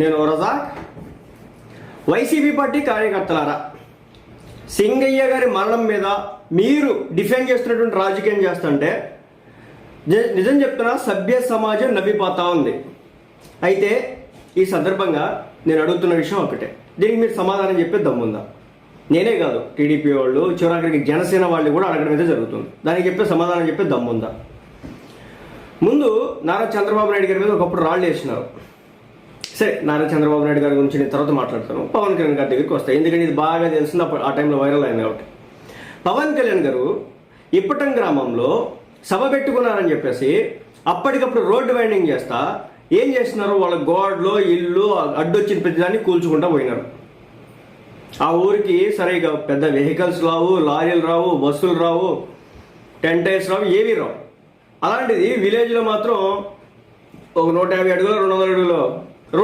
నేను Razak Y C P party కార్యకర్తలారా Singayya గారి మరణం మీద మీరు డిఫెండ్ చేస్తున్నటువంటి రాజకీయం చేస్తుంటే నిజం చెప్తున్నా సభ్య సమాజం నవ్విపోతా ఉంది. అయితే ఈ సందర్భంగా నేను అడుగుతున్న విషయం ఒకటే. దీనికి మీరు సమాధానం చెప్పే దమ్ముందా నేనే కాదు. టీడీపీ వాళ్ళు చివరాఖరికి జనసేన వాళ్ళు కూడా అడగడం అయితే జరుగుతుంది. దానికి చెప్పే సమాధానం చెప్పే దమ్ముందా ముందు నారా చంద్రబాబు నాయుడు గారి మీద ఒకప్పుడు రాళ్ళు వేసినారు. సరే నారా చంద్రబాబు నాయుడు గారి గురించి నేను తర్వాత మాట్లాడతాను. పవన్ కళ్యాణ్ గారి దగ్గరికి వస్తాయి. ఎందుకంటే ఇది బాగా తెలిసింది అప్పుడు ఆ టైంలో వైరల్ అయింది కాబట్టి. పవన్ కళ్యాణ్ గారు ఇప్పటం గ్రామంలో సభ పెట్టుకున్నారని చెప్పేసి అప్పటికప్పుడు రోడ్డు వైండింగ్ చేస్తా ఏం చేస్తున్నారు? వాళ్ళ గోడలో ఇల్లు అడ్డొచ్చిన ప్రతిదాన్ని కూల్చుకుంటా పోయినారు. ఆ ఊరికి సరిగా పెద్ద వెహికల్స్ రావు లారీలు రావు బస్సులు రావు టెన్ రావు ఏవి రావు. అలాంటిది విలేజ్లో మాత్రం ఒక నూట యాభై అడుగులు రెండు వందల అడుగులు